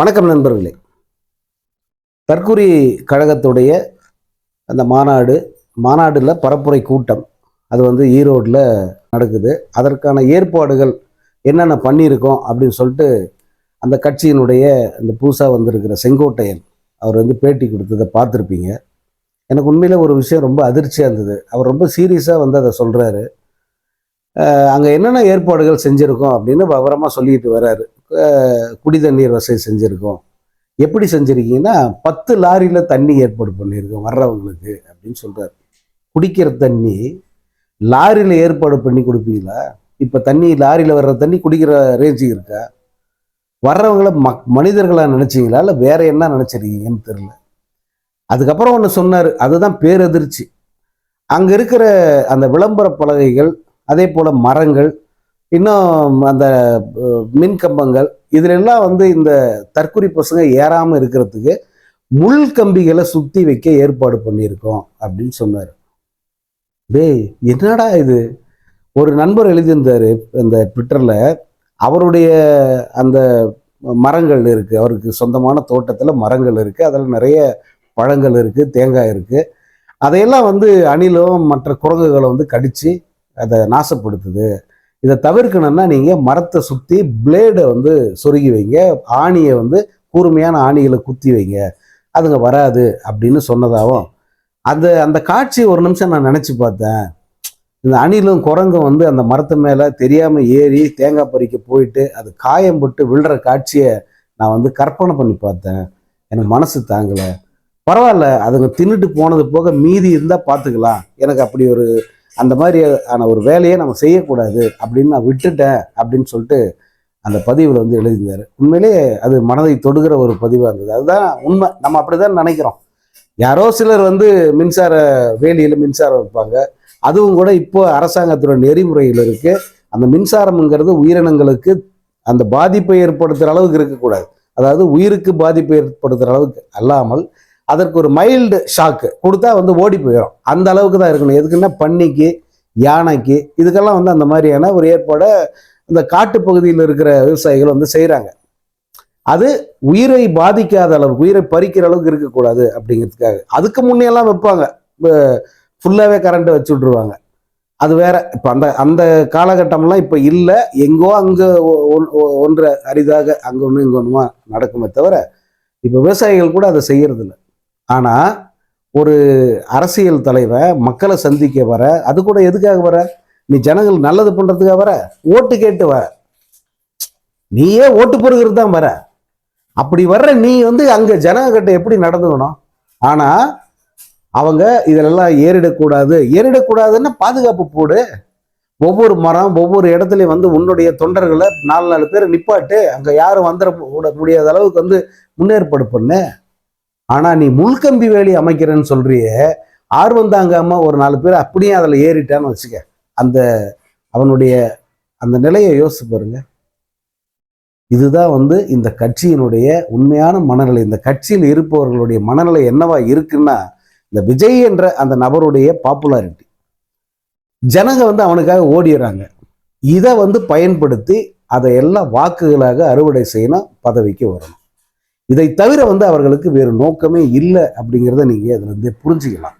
வணக்கம் நண்பர்களே. தற்குறி கழகத்துடைய அந்த மாநாடு மாநாடில் பரப்புரை கூட்டம் அது வந்து ஈரோட்டில் நடக்குது. அதற்கான ஏற்பாடுகள் என்னென்ன பண்ணியிருக்கோம் அப்படின்னு சொல்லிட்டு அந்த கட்சியினுடைய இந்த புதுசாக வந்திருக்கிற செங்கோட்டையன் அவர் வந்து பேட்டி கொடுத்ததை பார்த்துருப்பீங்க. எனக்கு உண்மையில் ஒரு விஷயம் ரொம்ப அதிர்ச்சியாக இருந்தது. அவர் ரொம்ப சீரியஸாக வந்து அதை சொல்கிறாரு அங்கே என்னென்ன ஏற்பாடுகள் செஞ்சுருக்கோம் அப்படின்னு விவரமாக சொல்லிட்டு வராரு. குடி தண்ணீர் வசதி செஞ்சுருக்கோம். எப்படி செஞ்சுருக்கீங்கன்னா பத்து லாரியில் தண்ணி ஏற்பாடு பண்ணியிருக்கோம் வர்றவங்களுக்கு அப்படின்னு சொல்கிறார் குடிக்கிற தண்ணி லாரியில் ஏற்பாடு பண்ணி கொடுப்பீங்களா? இப்போ தண்ணி லாரியில் வர்ற தண்ணி குடிக்கிற ரேஞ்சுக்கு இருக்கா? வர்றவங்கள மக் மனிதர்களாக நினச்சிங்களா? இல்லை வேற என்ன நினச்சிருக்கீங்கன்னு தெரில அதுக்கப்புறம் ஒன்று சொன்னார் அதுதான் பேரதிர்ச்சி. அங்கே இருக்கிற அந்த விளம்பர பலகைகள் அதே போல் மரங்கள் இன்னும் அந்த மின் கம்பங்கள் இதிலெல்லாம் வந்து இந்த தற்குறி பசங்க ஏறாமல் இருக்கிறதுக்கு முள் கம்பிகளை சுற்றி வைக்க ஏற்பாடு பண்ணியிருக்கோம் அப்படின்னு சொன்னார். டேய் என்னடா இது? ஒரு நண்பர் எழுதியிருந்தாரு அந்த ட்விட்டரில் அவருடைய அந்த மரங்கள் இருக்குது அவருக்கு சொந்தமான தோட்டத்தில் மரங்கள் இருக்குது அதில் நிறைய பழங்கள் இருக்குது தேங்காய் இருக்குது அதையெல்லாம் வந்து அணிலும் மற்ற குரங்குகளை வந்து கடித்து அதை நாசப்படுத்துது. இதை தவிர்க்கணும்னா நீங்கள் மரத்தை சுற்றி பிளேடை வந்து சொருகி வைங்க. ஆணியை வந்து கூர்மையான ஆணிகளை குத்தி வைங்க. அதுங்க வராது அப்படின்னு சொன்னதாகவும் அந்த அந்த காட்சி ஒரு நிமிஷம் நான் நினச்சி பார்த்தேன். இந்த அணிலும் குரங்கும் வந்து அந்த மரத்து மேலே தெரியாமல் ஏறி தேங்காய் பறிக்க போயிட்டு அது காயம் போட்டு விழுற காட்சியை நான் வந்து கற்பனை பண்ணி பார்த்தேன். எனக்கு மனசு தாங்கலை. பரவாயில்ல அதுங்க தின்னுட்டு போனது போக மீதி இருந்தால் பார்த்துக்கலாம். எனக்கு அப்படி ஒரு அந்த மாதிரி ஆன ஒரு வேலையை நம்ம செய்யக்கூடாது அப்படின்னு நான் விட்டுட்டேன் அப்படின்னு சொல்லிட்டு அந்த பதிவில் வந்து எழுதியிருந்தார். உண்மையிலேயே அது மனதை தொடுகிற ஒரு பதிவாக இருந்தது. அதுதான் உண்மை. நம்ம அப்படிதான் நினைக்கிறோம். யாரோ சிலர் வந்து மின்சார வேலியில் மின்சாரம் வைப்பாங்க. அதுவும் கூட இப்போ அரசாங்கத்தோட நெறிமுறையில் இருக்கு. அந்த மின்சாரம்ங்கிறது உயிரினங்களுக்கு அந்த பாதிப்பை ஏற்படுத்துகிற அளவுக்கு இருக்கக்கூடாது. அதாவது உயிருக்கு பாதிப்பை ஏற்படுத்துகிற அளவுக்கு அல்லாமல் அதற்கு ஒரு மைல்டு ஷாக்கு கொடுத்தா வந்து ஓடி போயிடும் அந்த அளவுக்கு தான் இருக்கணும். எதுக்குன்னா பன்னிக்கு யானைக்கு இதுக்கெல்லாம் வந்து அந்த மாதிரியான ஒரு ஏற்பாடை இந்த காட்டு பகுதியில் இருக்கிற விவசாயிகள் வந்து செய்கிறாங்க அது உயிரை பாதிக்காத அளவுக்கு உயிரை பறிக்கிற அளவுக்கு இருக்கக்கூடாது அப்படிங்கிறதுக்காக. அதுக்கு முன்னையெல்லாம் வைப்பாங்க. ஃபுல்லாகவே கரண்ட்டை வச்சு விட்ருவாங்க அது வேற. இப்போ அந்த அந்த காலகட்டம்லாம் இப்போ இல்லை. எங்கோ அங்கே ஒன்று அரிதாக அங்கே ஒன்று இங்கே ஒன்றுமா நடக்குமே தவிர இப்போ விவசாயிகள் கூட அதை செய்யறதில்லை. ஆனால் ஒரு அரசியல் தலைவர் மக்களை சந்திக்க வர அது கூட எதுக்காக வர? நீ ஜனங்கள் நல்லது பண்ணுறதுக்காக வர ஓட்டு கேட்டு வர. நீயே ஓட்டு பொறுக்கிறது தான் வர. அப்படி வர்ற நீ வந்து அங்கே ஜனங்கிட்ட எப்படி நடந்துக்கணும்? ஆனால் அவங்க இதிலெல்லாம் ஏறிடக்கூடாது. ஏறிடக்கூடாதுன்னா பாதுகாப்பு போடு. ஒவ்வொரு மரம் ஒவ்வொரு இடத்துலையும் வந்து உன்னுடைய தொண்டர்களை நாலு நாலு பேர் நிப்பாட்டு. அங்கே யாரும் வந்துட முடியாத அளவுக்கு வந்து முன்னேற்பாடு பண்ணு. ஆனா நீ முள்கம்பி வேலி அமைக்கிறேன்னு சொல்றிய ஆர்வந்தாங்காம ஒரு நாலு பேர் அப்படியே அதில் ஏறிட்டான்னு வச்சுக்க அந்த அவனுடைய அந்த நிலையை யோசிச்சு பாருங்க. இதுதான் வந்து இந்த கட்சியினுடைய உண்மையான மனநிலை. இந்த கட்சியில் இருப்பவர்களுடைய மனநிலை என்னவா இருக்குன்னா இந்த விஜய் என்ற அந்த நபருடைய பாப்புலாரிட்டி ஜனங்க வந்து அவனுக்காக ஓடிடுறாங்க. இதை வந்து பயன்படுத்தி அதை எல்லாம் வாக்குகளாக அறுவடை செய்யணும் பதவிக்கு வரணும். இதை தவிர வந்து அவர்களுக்கு வேறு நோக்கமே இல்லை அப்படிங்கிறத நீங்கள் அதில் இருந்தே புரிஞ்சுக்கலாம்.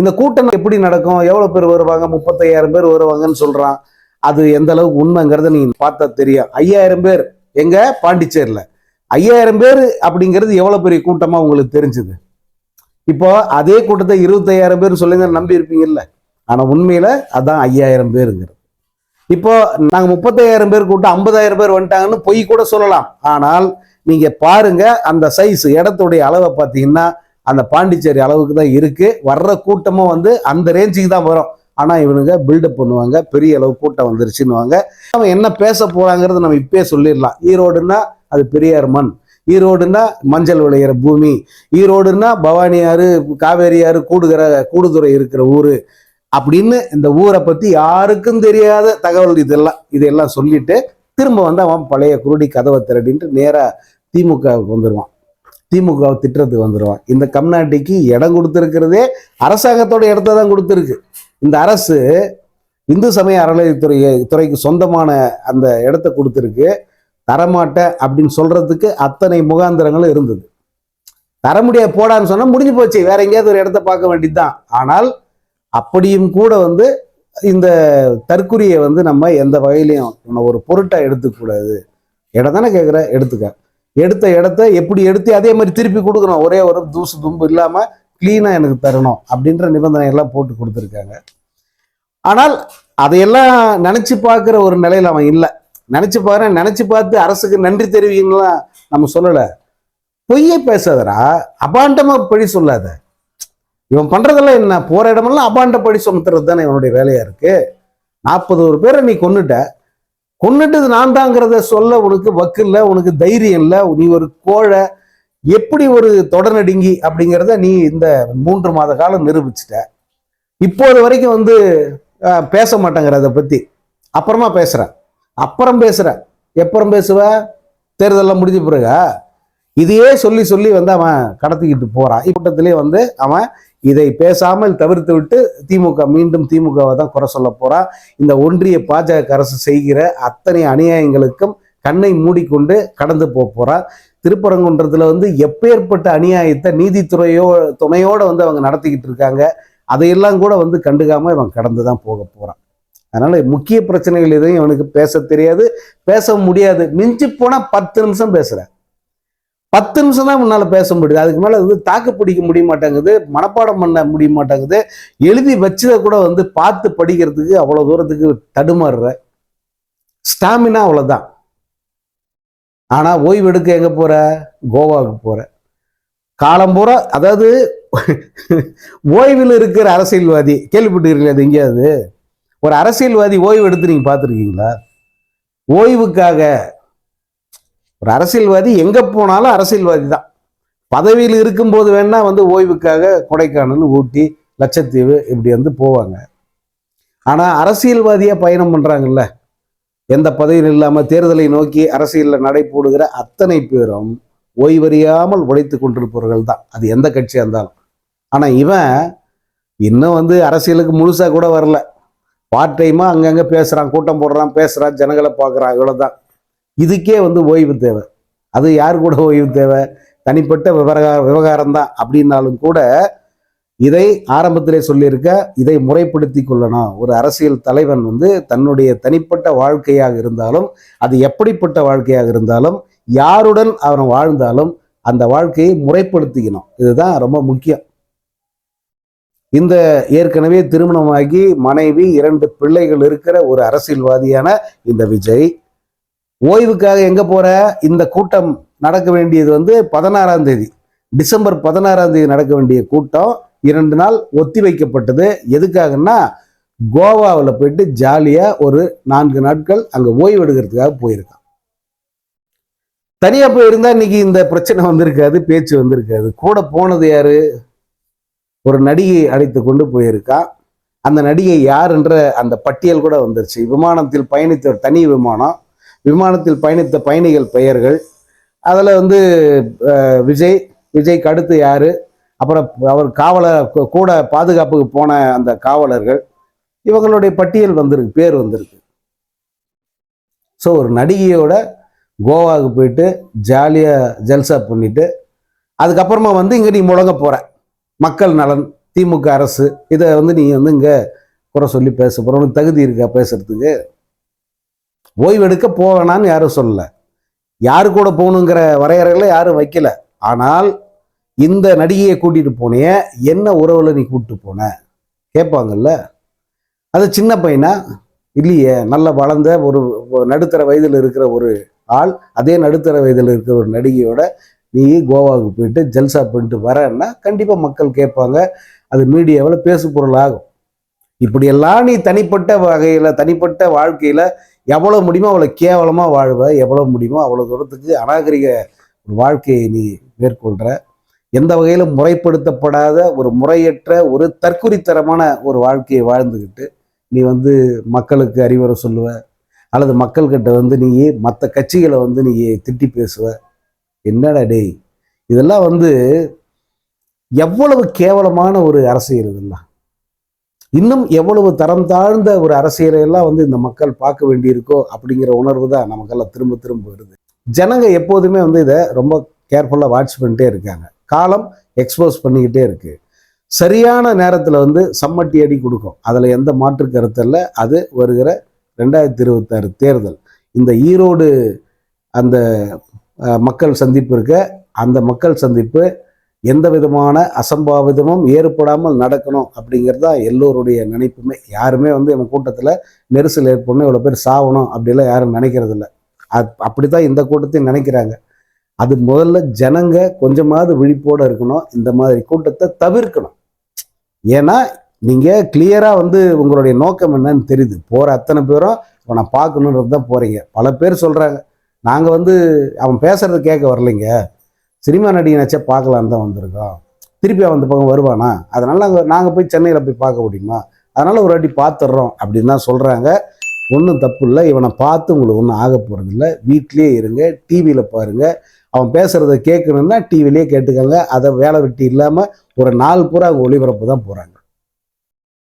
இந்த கூட்டம் எப்படி நடக்கும்? எவ்வளோ பேர் வருவாங்க? முப்பத்தையாயிரம் பேர் வருவாங்கன்னு சொல்கிறான் அது எந்த அளவுக்கு உண்மைங்கிறத நீங்கள் பார்த்தா தெரியும். ஐயாயிரம் பேர். எங்க? பாண்டிச்சேரியில். ஐயாயிரம் பேர் அப்படிங்கிறது எவ்வளோ பெரிய கூட்டமாக உங்களுக்கு தெரிஞ்சுது? இப்போ அதே கூட்டத்தை இருபத்தையாயிரம் பேர் சொல்லுங்க நம்பி இருப்பீங்கல்ல. ஆனால் உண்மையில் அதான் ஐயாயிரம் பேருங்கிறது. இப்போ நாங்கள் முப்பத்தையாயிரம் பேர் கூட்டம் ஐம்பதாயிரம் பேர் வந்துட்டாங்கன்னு பொய் கூட சொல்லலாம். ஆனால் நீங்க பாருங்க அந்த சைஸ் இடத்துடைய அளவை பார்த்தீங்கன்னா அந்த பாண்டிச்சேரி அளவுக்கு தான் இருக்கு. வர்ற கூட்டமும் வந்து அந்த ரேஞ்சுக்கு தான் வரும். ஆனா இவனுங்க பில்டப் பண்ணுவாங்க. பெரிய அளவு கூட்டம் வந்துருச்சுன்னுவாங்க. அவன் என்ன பேச போறாங்கிறது நம்ம இப்பயே சொல்லிடலாம். ஈரோடுன்னா அது பெரியார் மண். ஈரோடுன்னா மஞ்சள் விளையிற பூமி. ஈரோடுன்னா பவானி ஆறு காவேரி ஆறு கூடுகிற கூடுதுறை இருக்கிற ஊரு. அப்படின்னு இந்த ஊரை பத்தி யாருக்கும் தெரியாத தகவல் இதெல்லாம் இதெல்லாம் சொல்லிட்டு திரும்ப வந்து அவன் பழைய குருடி கதவை திரடின்ட்டு நேராக திமுகவுக்கு வந்துடுவான் திமுகவை திட்டுறதுக்கு வந்துடுவான் இந்த கம்நாட்டிக்கு இடம் கொடுத்துருக்கிறதே அரசாங்கத்தோட இடத்த தான் கொடுத்துருக்கு. இந்த அரசு இந்து சமய அறநிலையத்துறை துறைக்கு சொந்தமான அந்த இடத்த கொடுத்துருக்கு. தரமாட்டேன் அப்படின்னு சொல்றதுக்கு அத்தனை முகாந்திரங்களும் இருந்தது. தர முடியாது போடான்னு சொன்னால் முடிஞ்சு போச்சு. வேற எங்கேயாவது ஒரு இடத்த பார்க்க வேண்டியதுதான். ஆனால் அப்படியும் கூட வந்து இந்த தற்குறியை வந்து நம்ம எந்த வகையிலையும் ஒரு பொருட்டாக எடுத்துக்கூடாது இடம் தானே கேட்குற எடுத்துக்க. எடுத்த இடத்த எப்படி எடுத்து அதே மாதிரி திருப்பி கொடுக்கணும். ஒரே ஒரு தூசு தும்பு இல்லாமல் கிளீனாக எனக்கு தரணும் அப்படின்ற நிபந்தனை எல்லாம் போட்டு கொடுத்துருக்காங்க. ஆனால் அதையெல்லாம் நினச்சி பார்க்குற ஒரு நிலையில் அவன் இல்லை. நினச்சி பாரு நினச்சி பார்த்து அரசுக்கு நன்றி தெரிவிங்கலாம் நம்ம சொல்லலை. பொய்யே பேசாதடா அபாண்டமாக பழி சொல்லாத. இவன் பண்ணுறதெல்லாம் என்ன? போகிற இடமெல்லாம் அபாண்ட பழி சுமத்துறது தானே இவனுடைய வேலையாக இருக்குது நாற்பது ஒரு பேரை நீ கொண்டுட்ட கொன்னுட்டது நான் தாங்கிறத சொல்ல உனக்கு வக்கு இல்லை உனக்கு தைரியம் இல்லை நீ ஒரு கோழை எப்படி ஒரு தொடர்நடுங்கி அப்படிங்கிறத நீ இந்த மூன்று மாத காலம் நிரூபிச்சிட்ட. இப்போது வரைக்கும் வந்து பேச மாட்டேங்கிற அதை பத்தி. அப்புறமா பேசுறேன். அப்புறம் பேசுறேன். எப்பறம் பேசுவ? தேர்தலெல்லாம் முடிஞ்ச பிறகு? இதையே சொல்லி சொல்லி வந்து அவன் கடத்திக்கிட்டு போகிறான் இக்கூட்டத்திலே வந்து அவன் இதை பேசாமல் தவிர்த்து விட்டு திமுக மீண்டும் திமுகவை தான் குறை சொல்ல போறான் இந்த ஒன்றிய பாஜக அரசு செய்கிற அத்தனை அநியாயங்களுக்கும் கண்ணை மூடிக்கொண்டு கடந்து போக போறான் திருப்பரங்குன்றத்தில் வந்து எப்பேற்பட்ட அநியாயத்தை நீதித்துறையோ துணையோட வந்து அவங்க நடத்திக்கிட்டு இருக்காங்க. அதையெல்லாம் கூட வந்து கண்டுக்காம இவன் கடந்து தான் போக போறான் அதனால முக்கிய பிரச்சனைகள் எதையும் இவனுக்கு பேச தெரியாது. பேச முடியாது. மிஞ்சி போனால் பத்து நிமிஷம் பேசுகிறேன் பத்து நிமிஷம் தான் முன்னால் பேச முடியுது. அதுக்கு மேலே வந்து தாக்கு பிடிக்க முடிய மாட்டேங்குது. மனப்பாடம் பண்ண முடிய மாட்டேங்குது. எழுதி வச்சதை கூட வந்து பார்த்து படிக்கிறதுக்கு அவ்வளோ தூரத்துக்கு தடுமாறுற. ஸ்டாமினா அவ்வளோதான் ஆனால் ஓய்வு எடுக்க எங்கே போகிற கோவாவுக்கு போகிற காலம் பூரா அதாவது ஓய்வில் இருக்கிற அரசியல்வாதி கேள்விப்பட்டிருக்கீங்களா அது எங்கேயாவது? ஒரு அரசியல்வாதி ஓய்வு எடுத்து நீங்கள் பார்த்துருக்கீங்களா? ஓய்வுக்காக ஒரு அரசியல்வாதி எங்கே போனாலும் அரசியல்வாதி தான் பதவியில் இருக்கும்போது வேணால் வந்து ஓய்வுக்காக கொடைக்கானல் ஊட்டி லட்சத்தீவு இப்படி வந்து போவாங்க. ஆனால் அரசியல்வாதியாக பயணம் பண்ணுறாங்கல்ல எந்த பதவியும் இல்லாமல் தேர்தலை நோக்கி அரசியலில் நடை போடுகிற அத்தனை பேரும் ஓய்வறியாமல் உழைத்து கொண்டிருப்பவர்கள் தான் அது எந்த கட்சியாக இருந்தாலும். ஆனால் இவன் இன்னும் வந்து அரசியலுக்கு முழுசாக கூட வரல. பார்ட் டைமாக அங்கங்கே பேசுகிறான் கூட்டம் போடுறான் பேசுகிறான் ஜனங்களை பார்க்குறான் இவ்வளோ தான் இதுக்கே வந்து ஓய்வு தேவை. அது யார் கூட ஓய்வு தேவை? தனிப்பட்ட விவகார விவகாரம் தான் அப்படின்னாலும் கூட இதை ஆரம்பத்திலே சொல்லியிருக்க இதை முறைப்படுத்தி கொள்ளணும். ஒரு அரசியல் தலைவன் வந்து தன்னுடைய தனிப்பட்ட வாழ்க்கையாக இருந்தாலும் அது எப்படிப்பட்ட வாழ்க்கையாக இருந்தாலும் யாருடன் அவன் வாழ்ந்தாலும் அந்த வாழ்க்கையை முறைப்படுத்திக்கணும். இதுதான் ரொம்ப முக்கியம். இந்த ஏற்கனவே திருமணமாகி மனைவி இரண்டு பிள்ளைகள் இருக்கிற ஒரு அரசியல்வாதியான இந்த விஜய் ஓய்வுக்காக எங்க போற? இந்த கூட்டம் நடக்க வேண்டியது வந்து பதினாறாம் தேதி. டிசம்பர் பதினாறாம் தேதி நடக்க வேண்டிய கூட்டம் இரண்டு நாள் ஒத்தி வைக்கப்பட்டது. எதுக்காகன்னா கோவாவில் போயிட்டு ஜாலியாக ஒரு நான்கு நாட்கள் அங்கே ஓய்வு எடுக்கிறதுக்காக போயிருக்கான். தனியாக போயிருந்தா இன்னைக்கு இந்த பிரச்சனை வந்திருக்காது பேச்சு வந்திருக்காது. கூட போனது யாரு? ஒரு நடிகை அழைத்து கொண்டு போயிருக்கான். அந்த நடிகை யாருன்ற அந்த பட்டியல் கூட வந்துருச்சு. விமானத்தில் பயணித்த ஒரு தனி விமானம். விமானத்தில் பயணித்த பயணிகள் பெயர்கள். அதில் வந்து விஜய் விஜய்க்கு அடுத்து யார்? அப்புறம் அவர் காவலர் கூட பாதுகாப்புக்கு போன அந்த காவலர்கள். இவங்களுடைய பட்டியல் வந்திருக்கு பேர் வந்திருக்கு. ஸோ ஒரு நடிகையோட கோவாவுக்கு போயிட்டு ஜாலியாக ஜல்சா பண்ணிட்டு அதுக்கப்புறமா வந்து இங்கே நீ முழங்க போகிற மக்கள் நலன் திமுக அரசு இதை வந்து நீ வந்து இங்கே குறை சொல்லி பேச போகிறோன்னு உனக்கு தகுதி இருக்கா பேசுகிறதுக்கு ஓய்வெடுக்க போவேணான்னு யாரும் சொல்லலை. யாரு கூட போகணுங்கிற வரையறைகளை யாரும் வைக்கல. ஆனால் இந்த நடிகையை கூட்டிட்டு போனிய என்ன உறவுல நீ கூப்பிட்டு போன? கேட்பாங்கல்ல? அது சின்ன பையனா? இல்லையே நல்ல வளர்ந்த ஒரு நடுத்தர வயதில் இருக்கிற ஒரு ஆள். அதே நடுத்தர வயதில் இருக்கிற ஒரு நடிகையோட நீ கோவாவுக்கு போயிட்டு ஜல்சா பண்ணிட்டு வரேன்னா கண்டிப்பாக மக்கள் கேட்பாங்க. அது மீடியாவில் பேசு பொருள் ஆகும் இப்படியெல்லாம் நீ தனிப்பட்ட வகையில் தனிப்பட்ட வாழ்க்கையில் எவ்வளோ முடியுமோ அவ்வளோ கேவலமாக வாழ்வ எவ்வளோ முடியுமோ அவ்வளோ தூரத்துக்கு அநாகரிக ஒரு வாழ்க்கையை நீ மேற்கொள்கிற எந்த வகையிலும் முறைப்படுத்தப்படாத ஒரு முறையற்ற ஒரு தற்குறித்தரமான ஒரு வாழ்க்கையை வாழ்ந்துக்கிட்டு நீ வந்து மக்களுக்கு அறிவுரை சொல்லுவ அல்லது மக்கள்கிட்ட வந்து நீ மற்ற கட்சிகளை வந்து நீ திட்டி பேசுவ. என்னடா டேய் இதெல்லாம் வந்து எவ்வளவு கேவலமான ஒரு அரசியல் இதெல்லாம். இன்னும் எவ்வளவு தரம் தாழ்ந்த ஒரு அரசியலை எல்லாம் வந்து இந்த மக்கள் பார்க்க வேண்டியிருக்கோ அப்படிங்கிற உணர்வு தான் நமக்கெல்லாம் திரும்ப திரும்ப வருது. ஜனங்க எப்போதுமே வந்து இதை ரொம்ப கேர்ஃபுல்லாக வாட்ச் பண்ணிட்டே இருக்காங்க. காலம் எக்ஸ்போஸ் பண்ணிக்கிட்டே இருக்கு. சரியான நேரத்தில் வந்து சம்மட்டி அடி கொடுக்கும். அதில் எந்த மாற்று கருத்தில் அது வருகிற ரெண்டாயிரத்தி இருபத்தாறு தேர்தல். இந்த ஈரோடு அந்த மக்கள் சந்திப்பு இருக்க அந்த மக்கள் சந்திப்பு எந்த விதமான அசம்பாவிதமும் ஏற்படாமல் நடக்கணும் அப்படிங்கிறது தான் எல்லோருடைய நினைப்புமே. யாருமே வந்து நம்ம கூட்டத்தில் நெரிசல் ஏற்படணும் இவ்வளோ பேர் சாகணும் அப்படிலாம் யாரும் நினைக்கிறதில்ல. அது அப்படி தான் இந்த கூட்டத்தையும் நினைக்கிறாங்க. அது முதல்ல ஜனங்க கொஞ்சமாவது விழிப்போடு இருக்கணும் இந்த மாதிரி கூட்டத்தை தவிர்க்கணும். ஏன்னா நீங்கள் கிளியராக வந்து உங்களுடைய நோக்கம் என்னன்னு தெரியுது. போகிற அத்தனை பேரும் அவனை பார்க்கணுன்றது தான் போகிறீங்க பல பேர் சொல்கிறாங்க நாங்கள் வந்து அவன் பேசுறது கேட்க வரலைங்க. சினிமா நடிகனாச்சே பார்க்கலான்னு தான் வந்திருக்கோம். திருப்பி அவன் அந்த பக்கம் வருவானா? அதனால் நாங்கள் நாங்கள் போய் சென்னையில் போய் பார்க்க முடியுமா? அதனால் ஒரு வாட்டி பார்த்துட்றோம் அப்படின்னு தான் சொல்கிறாங்க ஒன்றும் தப்பு இல்லை. இவனை பார்த்து உங்களுக்கு ஒன்றும் ஆக போகிறதில்ல வீட்லேயே இருங்க டிவியில் பாருங்கள் அவன் பேசுகிறத கேட்கணுன்னா டிவிலேயே கேட்டுக்கோங்க. அதை வேலை வெட்டி இல்லாமல் ஒரு நாள் பூரா அவங்க ஒளிபரப்பு தான் போகிறாங்க